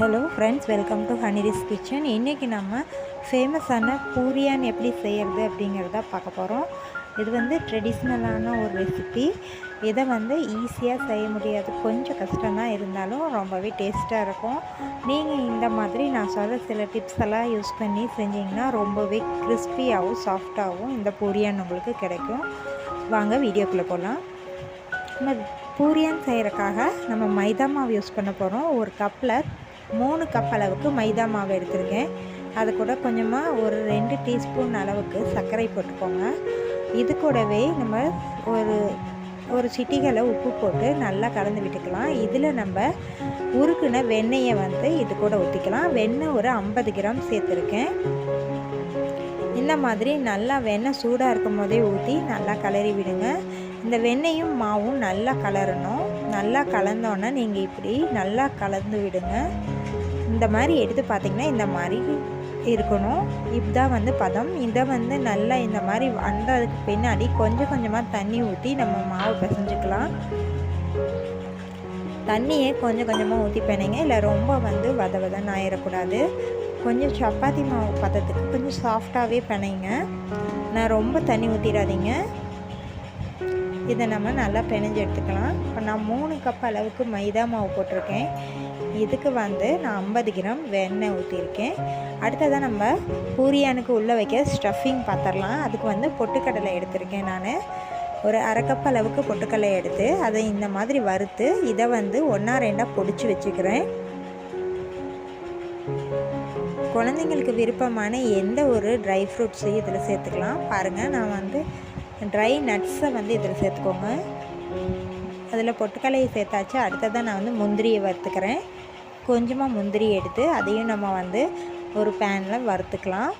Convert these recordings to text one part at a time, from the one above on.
Hello friends welcome to ஹனிரிஸ் kitchen இன்றைக்கி நம்ம ஃபேமஸான பூரியான் எப்படி செய்கிறது அப்படிங்கிறத பார்க்க போகிறோம் இது வந்து ட்ரெடிஷ்னலான ஒரு ரெசிபி இதை வந்து ஈஸியாக செய்ய முடியாது. கொஞ்சம் கஷ்டமாக இருந்தாலும் ரொம்பவே டேஸ்ட்டாக இருக்கும். நீங்கள் இந்த மாதிரி நான் சொல்கிற சில டிப்ஸ் எல்லாம் யூஸ் பண்ணி செஞ்சிங்கன்னா ரொம்பவே கிறிஸ்பியாகவும் சாஃப்டாகவும் இந்த பூரியான் உங்களுக்கு கிடைக்கும். வாங்க வீடியோக்குள்ளே போகலாம் நம்ம பூரியான் செய்கிறக்காக நம்ம மைதா மாவு யூஸ் பண்ண போகிறோம் ஒரு கப்பில் மூணு கப் அளவுக்கு மைதா மாவு எடுத்திருக்கேன். அது கூட கொஞ்சமாக ஒரு ரெண்டு டீஸ்பூன் அளவுக்கு சர்க்கரை போட்டுக்கோங்க. இது கூடவே நம்ம ஒரு ஒரு சிட்டிகளை உப்பு போட்டு நல்லா கலந்து விட்டுக்கலாம். இதில் நம்ம உருக்குன வெண்ணெயை வந்து இது கூட ஊற்றிக்கலாம் வெண்ணெய் ஒரு ஐம்பது கிராம் சேர்த்துருக்கேன். இந்த மாதிரி நல்லா வெண்ணெய் சூடாக இருக்கும் போதே ஊற்றி நல்லா கிளறி விடுங்க. இந்த வெண்ணெயும் மாவும் நல்லா கலரணும். நல்லா கலந்தோன்னே நீங்கள் இப்படி நல்லா கலந்து விடுங்க. இந்த மாதிரி எடுத்து பார்த்திங்கன்னா இந்த மாதிரி இருக்கணும். இதுதான் வந்து பதம். இதை வந்து நல்லா இந்த மாதிரி வந்ததுக்கு பின்னாடி கொஞ்சம் கொஞ்சமாக தண்ணி ஊற்றி நம்ம மாவு பிசைஞ்சுக்கலாம். தண்ணியை கொஞ்சம் கொஞ்சமாக ஊற்றி பிணைங்க. இல்லை ரொம்ப வந்து வத வதன்னு ஆயிடக்கூடாது கொஞ்சம் சப்பாத்தி மாவு பதத்துக்கு கொஞ்சம் சாஃப்டாகவே பிணைங்க. நான் ரொம்ப தண்ணி ஊற்றிடாதீங்க இதை நம்ம நல்லா பிணைஞ்சு எடுத்துக்கலாம். இப்போ நான் மூணு கப் அளவுக்கு மைதா மாவு போட்டிருக்கேன். இதுக்கு வந்து நான் ஐம்பது கிராம் வெண்ணெய் ஊற்றிருக்கேன் அடுத்ததாக நம்ம பூரியானுக்கு உள்ளே வைக்க ஸ்டஃபிங் பார்த்துடலாம் அதுக்கு வந்து பொட்டுக்கடலை எடுத்திருக்கேன் நான். ஒரு அரை அளவுக்கு பொட்டுக்கடலை எடுத்து அதை இந்த மாதிரி வறுத்து இதை வந்து ஒன்றா ரெண்டாக பொடிச்சு வச்சுக்கிறேன். குழந்தைங்களுக்கு விருப்பமான எந்த ஒரு ட்ரை ஃப்ரூட்ஸையும் இதில் சேர்த்துக்கலாம். பாருங்கள் நான் வந்து ட்ரை நட்ஸை வந்து இதில் சேர்த்துக்கோங்க. அதில் பொட்டுக்கலையை சேர்த்தாச்சு. அடுத்ததாக நான் வந்து முந்திரியை வறுத்துக்கிறேன். கொஞ்சமாக முந்திரி எடுத்து அதையும் நம்ம வந்து ஒரு பேனில் வறுத்துக்கலாம்.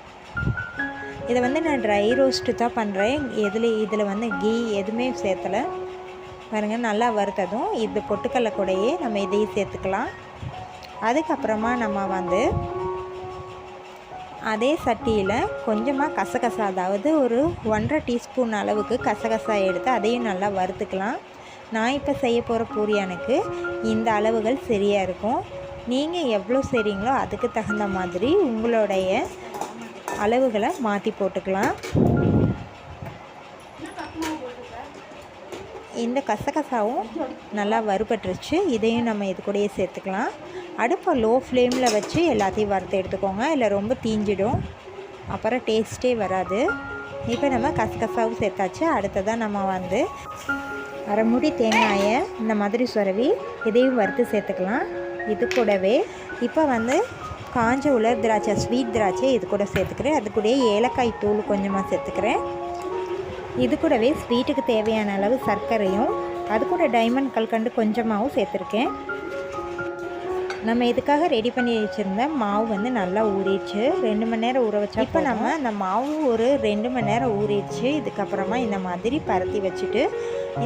இதை வந்து நான் ட்ரை ரோஸ்ட்டு தான் பண்ணுறேன் எதில் இதில் வந்து கீ எதுவுமே சேர்த்தலை. பாருங்கள் நல்லா வறுத்ததும் இது பொட்டுக்கடலை கூடையே நம்ம இதையும் சேர்த்துக்கலாம். அதுக்கப்புறமா நம்ம வந்து அதே சட்டியில் கொஞ்சமாக கசகசா அதாவது ஒரு ஒன்றரை டீஸ்பூன் அளவுக்கு கசகசா எடுத்து அதையும் நல்லா வறுத்துக்கலாம். நான் இப்போ செய்ய போகிற பூரியானுக்கு இந்த அளவுகள் சரியாக இருக்கும். நீங்கள் எவ்வளோ செய்கிறீங்களோ அதுக்கு தகுந்த மாதிரி உங்களுடைய அளவுகளை மாற்றி போட்டுக்கலாம். இந்த கசகசாவும் நல்லா வறுபட்டுருச்சு. இதையும் நம்ம இது கூடயே சேர்த்துக்கலாம். அடுப்பை லோ ஃப்ளேமில் வச்சு எல்லாத்தையும் வறுத்து எடுத்துக்கோங்க. இல்லை ரொம்ப தீஞ்சிடும். அப்புறம் டேஸ்ட்டே வராது. இப்போ நம்ம கசகசாவும் சேர்த்தாச்சு. அடுத்ததாக நம்ம வந்து அரை முடி தேங்காயை இந்த மாதிரி சுரவி இதையும் வறுத்து சேர்த்துக்கலாம். இது கூடவே இப்போ வந்து காஞ்ச உலர் திராட்சை ஸ்வீட் திராட்சை இது கூட சேர்த்துக்கிறேன். அது கூடயே ஏலக்காய் தூள் கொஞ்சமாக சேர்த்துக்கிறேன். இது கூடவே ஸ்வீட்டுக்கு தேவையான அளவு சர்க்கரையும் அது கூட டைமண்ட் கல்கண்டு கொஞ்சமாகவும் சேர்த்துருக்கேன். நம்ம இதுக்காக ரெடி பண்ணி வச்சுருந்த மாவு வந்து நல்லா ஊறிடுச்சு. ரெண்டு மணி நேரம் ஊற வச்சா இப்போ நம்ம அந்த மாவு ஒரு ரெண்டு மணி நேரம் ஊறிடுச்சு. இதுக்கப்புறமா இந்த மாதிரி பரத்தி வச்சுட்டு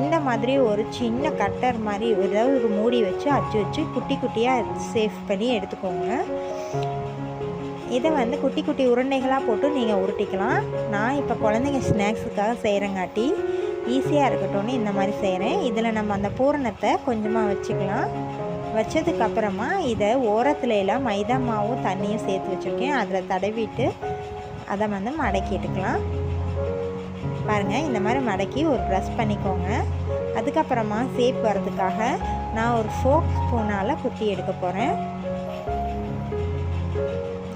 இந்த மாதிரி ஒரு சின்ன கட்டர் மாதிரி ஏதாவது ஒரு மூடி வச்சு அச்சு வச்சு குட்டி குட்டியாக சேஃப் பண்ணி எடுத்துக்கோங்க. இதை வந்து குட்டி குட்டி உருண்டைகளாக போட்டு நீங்கள் உருட்டிக்கலாம். நான் இப்போ குழந்தைங்க ஸ்நாக்ஸுக்காக செய்கிறங்காட்டி ஈஸியாக இருக்கட்டும்னு இந்த மாதிரி செய்கிறேன் இதில் நம்ம அந்த பூரணத்தை கொஞ்சமாக வச்சுக்கலாம். வச்சதுக்கப்புறமா இதை ஓரத்துல எல்லாம் மைதா மாவும் தண்ணியும் சேர்த்து வச்சுருக்கேன். அதில் தடவிட்டு அதை வந்து மடக்கி எடுக்கலாம். பாருங்கள் இந்த மாதிரி மடக்கி ஒரு ப்ரெஸ் பண்ணிக்கோங்க. அதுக்கப்புறமா சேப் வர்றதுக்காக நான் ஒரு ஃபோக் ஸ்பூனால் குத்தி எடுக்க போகிறேன்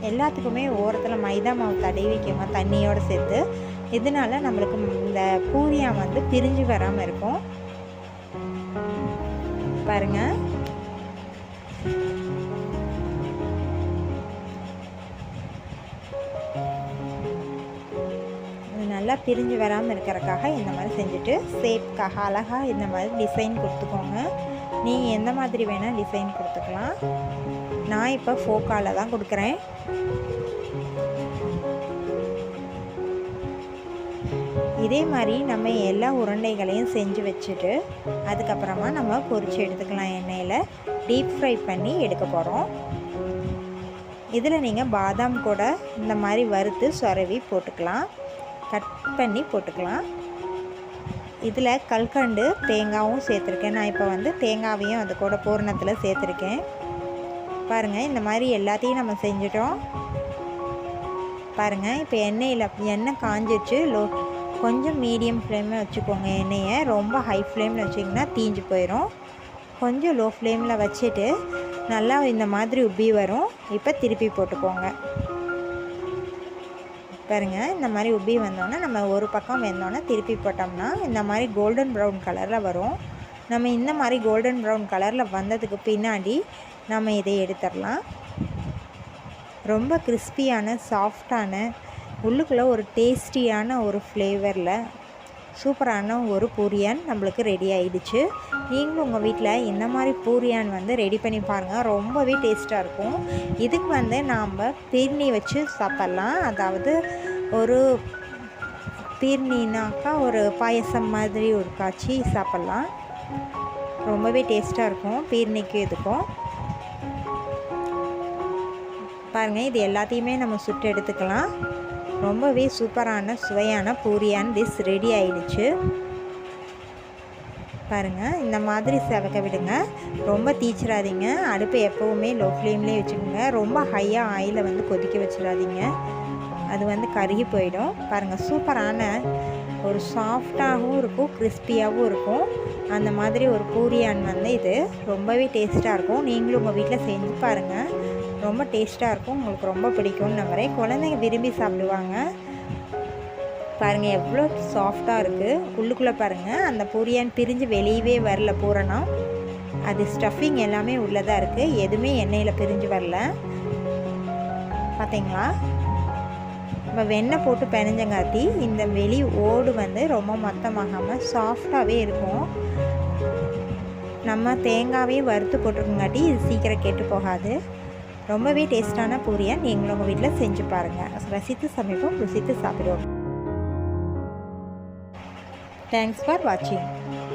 எல்லாத்துக்குமே ஓரத்தில் மைதா மாவு தடவி வைக்கோங்க தண்ணியோடு சேர்த்து. இதனால் நம்மளுக்கு இந்த பூரியா வந்து பிரிஞ்சு வராமல் இருக்கும். பாருங்கள் நல்லா பிரிஞ்சு வராமல் இருக்கிறக்காக இந்த மாதிரி செஞ்சுட்டு சேப்காக அழகாக இந்த மாதிரி டிசைன் கொடுத்துக்கோங்க. நீங்கள் எந்த மாதிரி வேணால் டிசைன் கொடுத்துக்கலாம். நான் இப்போ ஃபோக்காவில் தான் கொடுக்குறேன். இதே மாதிரி நம்ம எல்லா உருண்டைகளையும் செஞ்சு வச்சுட்டு அதுக்கப்புறமா நம்ம பொரிச்சு எடுத்துக்கலாம் எண்ணெயில். டீப் ஃப்ரை பண்ணி எடுக்க போகிறோம் இதில் நீங்கள் பாதாம் கூட இந்த மாதிரி வறுத்து சொரவி போட்டுக்கலாம். கட் பண்ணி போட்டுக்கலாம். இதில் கல்கண்டு தேங்காயும் சேர்த்துருக்கேன். நான் இப்போ வந்து தேங்காவையும் அது கூட பூரணத்தில் சேர்த்துருக்கேன். பாருங்கள் இந்த மாதிரி எல்லாத்தையும் நம்ம செஞ்சிட்டோம். பாருங்கள் இப்போ எண்ணெயில் எண்ணெய் காஞ்சிச்சு. லோ கொஞ்சம் மீடியம் ஃப்ளேமில் வச்சுக்கோங்க எண்ணெயை. ரொம்ப ஹை ஃப்ளேமில் வச்சிங்கன்னா தீஞ்சு போயிடும் கொஞ்சம் லோ ஃப்ளேமில் வச்சுட்டு நல்லா இந்த மாதிரி உப்பி வரும். இப்போ திருப்பி போட்டுக்கோங்க. பாருங்கள் இந்த மாதிரி உப்பி வந்தோன்னே நம்ம ஒரு பக்கம் வெந்தோன்னே திருப்பி போட்டோம்னா இந்த மாதிரி கோல்டன் ப்ரௌன் கலரில் வரும். நம்ம இந்த மாதிரி கோல்டன் ப்ரௌன் கலரில் வந்ததுக்கு பின்னாடி நம்ம இதை எடுத்துடலாம். ரொம்ப கிறிஸ்பியான சாஃப்டான உள்ளுக்குள்ளே ஒரு டேஸ்டியான ஒரு ஃப்ளேவரில் சூப்பரான ஒரு பூரியான் நம்மளுக்கு ரெடி ஆகிடுச்சு நீங்களும் உங்கள் வீட்டில் இந்த மாதிரி பூரியான் வந்து ரெடி பண்ணி பாருங்கள் ரொம்பவே டேஸ்ட்டாக இருக்கும். இதுக்கு வந்து நாம் பீர்னி வச்சு சாப்பிட்லாம். அதாவது ஒரு பீர்னினாக்கா ஒரு பாயசம் மாதிரி ஒரு காய்ச்சி சாப்பிட்லாம். ரொம்பவே டேஸ்ட்டாக இருக்கும் பீர்னிக்கும் இதுக்கும். பாருங்கள் இது எல்லாத்தையுமே நம்ம சுட்டு எடுத்துக்கலாம். ரொம்பவே சூப்பரான சுவையான பூரியான் டிஷ் ரெடி ஆயிடுச்சு. பாருங்கள் இந்த மாதிரி செவக்க விடுங்க. ரொம்ப தீச்சிடாதீங்க அடுப்பை எப்போவுமே லோ ஃப்ளேம்லேயே வச்சுக்கோங்க. ரொம்ப ஹையாக ஆயிலை வந்து கொதிக்க வச்சிடாதீங்க அது வந்து கருகி போயிடும். பாருங்கள் சூப்பரான ஒரு சாஃப்டாகவும் இருக்கும் கிறிஸ்பியாகவும் இருக்கும். அந்த மாதிரி ஒரு பூரியான் வந்து இது ரொம்பவே டேஸ்ட்டாக இருக்கும். நீங்களும் உங்கள் வீட்டில் செஞ்சு பாருங்கள் ரொம்ப டேஸ்ட்டாக இருக்கும். உங்களுக்கு ரொம்ப பிடிக்கும்னு நம்புகிறேன் குழந்தைங்க விரும்பி சாப்பிடுவாங்க. பாருங்கள் எவ்வளோ சாஃப்டாக இருக்குது உள்ளுக்குள்ளே பாருங்கள் அந்த பொரியான் பிரிஞ்சு வெளியவே வரல பூரணம். அது ஸ்டஃபிங் எல்லாமே உள்ளதாக இருக்குது எதுவுமே எண்ணெயில் பிரிஞ்சு வரல. பார்த்தீங்களா நம்ம வெண்ணெய் போட்டு பெனஞ்சங்காத்தி இந்த வெளி ஓடு வந்து ரொம்ப மொத்தமாகாமல் சாஃப்டாகவே இருக்கும். நம்ம தேங்காவே வறுத்து போட்டிருக்கங்காட்டி இது சீக்கிரம் கெட்டு போகாது. ரொம்பவே டேஸ்டான பூரியை நீங்களும் உங்கள் வீட்டில் செஞ்சு பாருங்கள் ரசித்து சமைப்போம் ருசித்து சாப்பிடுவோம். தேங்க்ஸ் ஃபார் வாட்சிங்